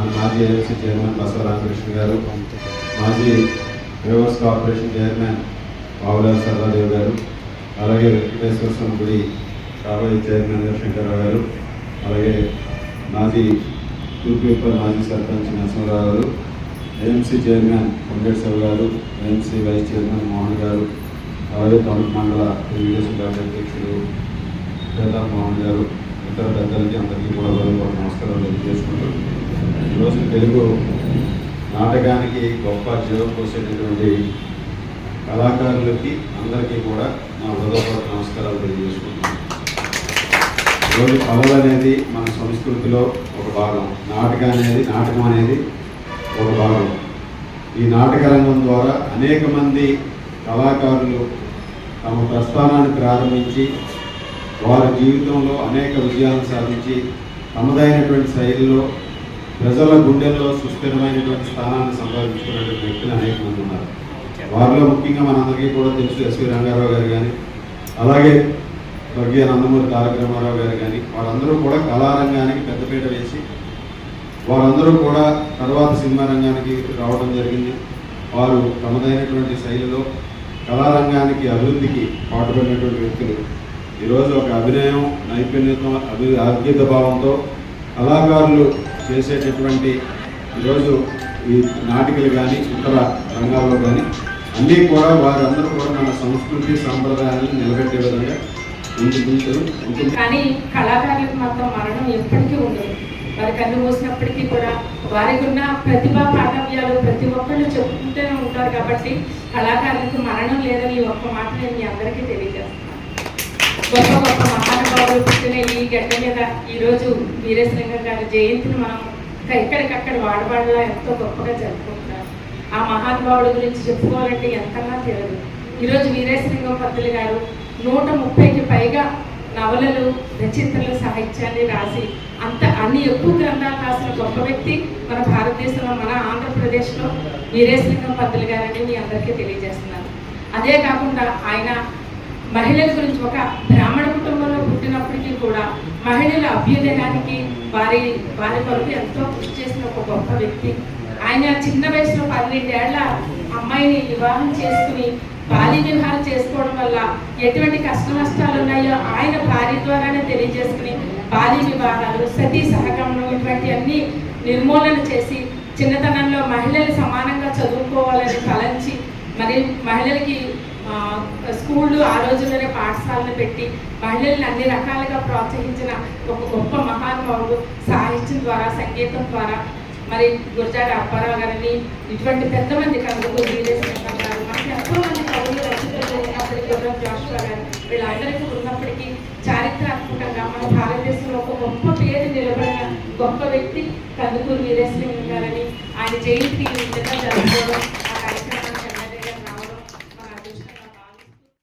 మన మాజీ agency chairman Basavaramakrishna గారు మాజీ rivers corporation chairman Babulal Sarvadev గారు అలాగే వెంకటేశ్వర స్వామి గుడి కాబోయే చైర్మన్ గారు శంకర్రావు గారు అలాగే మాజీ తూర్పుపల్ మాజీ సర్పంచ్ నరసింహరావు గారు ఏఎంసీ చైర్మన్ వెంకటేశ్వర గారు ఏఎంసీ వైస్ చైర్మన్ మోహన్ గారు అలాగే తమిళ మండల తెలుగుదేశం పార్టీ అధ్యక్షుడు ప్రతాప్ మోహన్ గారు ఇతర పెద్దలకి అందరికీ కూడా నమస్కారాలు తెలియజేసుకుంటున్నాను ఈరోజు తెలుగు నాటకానికి గొప్ప జీవం పోసేటటువంటి కళాకారులకి అందరికీ కూడా నా హృదయపూర్వక నమస్కారాలు తెలియజేసుకుంటున్నాను. ఈరోజు కళలు అనేది మన సంస్కృతిలో ఒక భాగం. నాటకం అనేది నాటకం అనేది ఒక భాగం. ఈ నాటక రంగం ద్వారా అనేక మంది కళాకారులు తమ ప్రస్థానాన్ని ప్రారంభించి వారి జీవితంలో అనేక విజయాలను సాధించి తమదైనటువంటి శైలిలో ప్రజల గుండెల్లో సుస్థిరమైనటువంటి స్థానాన్ని సంపాదించుకున్నటువంటి వ్యక్తులు అనేక మంది ఉన్నారు వారిలో ముఖ్యంగా మనందరికీ కూడా తెలుసు ఎస్వి రంగారావు గారు కానీ అలాగే స్వర్గీయ నందమూరి తారక రామారావు గారు కానీ వారందరూ కూడా కళారంగానికి పెద్దపీట వేసి వారందరూ కూడా తర్వాత సినిమా రంగానికి రావడం జరిగింది. వారు తమదైనటువంటి శైలిలో కళారంగానికి అభివృద్ధికి పాటుపడినటువంటి వ్యక్తులు. ఈరోజు ఒక అభినయం నైపుణ్యత అభి అద్భుత భావంతో కళాకారులు చేసేటటువంటి ఈరోజు ఈ నాటికలు కానీ ఇతర రంగాల్లో కానీ అన్నీ కూడా వారందరూ కూడా మన సంస్కృతి సాంప్రదాయాలను నిలబెట్టే విధంగా ముందుకుంటారు కానీ కళాకారులకు మాత్రం మరణం ఎప్పటికీ ఉండదు. వారి కన్ను మూసినప్పటికీ కూడా వారికి ఉన్న ప్రతిభా పాఠవ్యాలు ప్రతి ఒక్కళ్ళు చెప్పుకుంటూనే ఉంటారు కాబట్టి కళాకారులకు మరణం లేదని ఒక్క మాట నేను మీ అందరికీ తెలియజేస్తాను. నేను ఈ గడ్డ మీద ఈరోజు వీరేశలింగం గారి జయంతిని మనం ఎక్కడికక్కడ వాడవాడలా ఎంతో గొప్పగా జరుపుకుంటున్నాం. ఆ మహానుభావుడు గురించి చెప్పుకోవాలంటే ఎంతగా తెలియదు. ఈరోజు వీరేశలింగం పంతులు గారు నూట ముప్పైకి పైగా నవలలు రచయితలు సాహిత్యాన్ని రాసి అంత అన్ని ఎక్కువ గ్రంథాలు రాసిన గొప్ప వ్యక్తి మన భారతదేశంలో మన ఆంధ్రప్రదేశ్లో వీరేశలింగం పంతులు గారని మీ అందరికీ తెలియజేస్తున్నాను. అదే కాకుండా ఆయన మహిళల గురించి ఒక బ్రాహ్మణ కుటుంబంలో పుట్టినప్పటికీ కూడా మహిళల అభ్యుదయానికి వారి వారి కొరకు ఎంతో కృషి చేసిన ఒక గొప్ప వ్యక్తి. ఆయన చిన్న వయసులో పన్నెండేళ్ళ అమ్మాయిని వివాహం చేసుకుని బాల్య వివాహం చేసుకోవడం వల్ల ఎటువంటి కష్ట నష్టాలు ఉన్నాయో ఆయన భార్య ద్వారానే తెలియజేసుకుని బాల్య వివాహాలు సతీ సహగమనం ఇటువంటి అన్ని నిర్మూలన చేసి చిన్నతనంలో మహిళలు సమానంగా చదువుకోవాలని తలంచి మరి మహిళలకి స్కూళ్ళు ఆ రోజుల్లోనే పాఠశాలను పెట్టి మహిళల్ని అన్ని రకాలుగా ప్రోత్సహించిన ఒక గొప్ప మహానుభావుడు సాహిత్యం ద్వారా సంగీతం ద్వారా. మరి గురజాడ అప్పారావు గారిని ఇటువంటి పెద్ద మంది కవులు వీరేశ్వర గారు మనకి ఎంతో మంది కవులు రచయితలు ఉన్నప్పటికీ జాషువా గారు వీళ్ళందరికీ ఉన్నప్పటికీ చారిత్రాత్మకంగా మన భారతదేశంలో ఒక గొప్ప పేరు నిలబడిన గొప్ప వ్యక్తి కందుకూరు వీరేశ్వర గారని ఆయన జయంతి జరుపుకోవడం